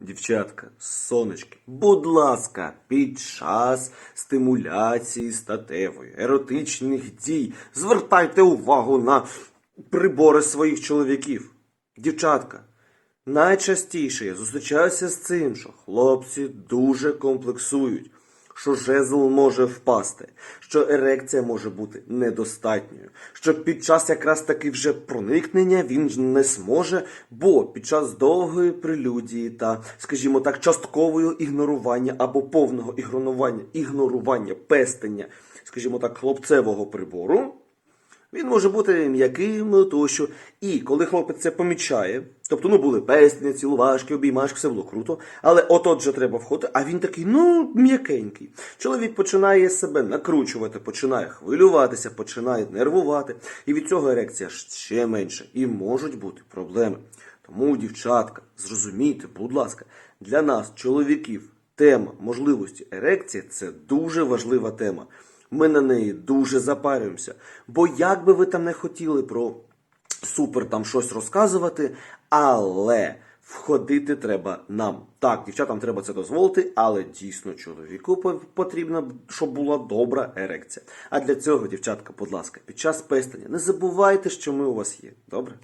Дівчатка, сонечки, будь ласка, під час стимуляції статевої, еротичних дій, звертайте увагу на прибори своїх чоловіків. Дівчатка, найчастіше я зустрічаюся з цим, що хлопці дуже комплексують, що жезл може впасти, що ерекція може бути недостатньою, що під час якраз таки вже проникнення він не зможе, бо під час довгої прелюдії та, скажімо так, часткового ігнорування або повного ігнорування, ігнорування пестення, скажімо так, хлопцевого прибору. Він може бути м'яким тощо. І коли хлопець це помічає, тобто ну були пестні, цілувашки, обіймашки, все було круто, але от же треба входити, а він такий, ну, м'якенький. Чоловік починає себе накручувати, починає хвилюватися, починає нервувати, і від цього ерекція ще менше. І можуть бути проблеми. Тому, дівчатка, зрозумійте, будь ласка, для нас, чоловіків, тема можливості ерекції це дуже важлива тема. Ми на неї дуже запарюємося. Бо як би ви там не хотіли про супер там щось розказувати, але входити треба нам. Так, дівчатам треба це дозволити, але дійсно чоловіку потрібно, щоб була добра ерекція. А для цього, дівчатка, будь ласка, під час пестення не забувайте, що ми у вас є. Добре?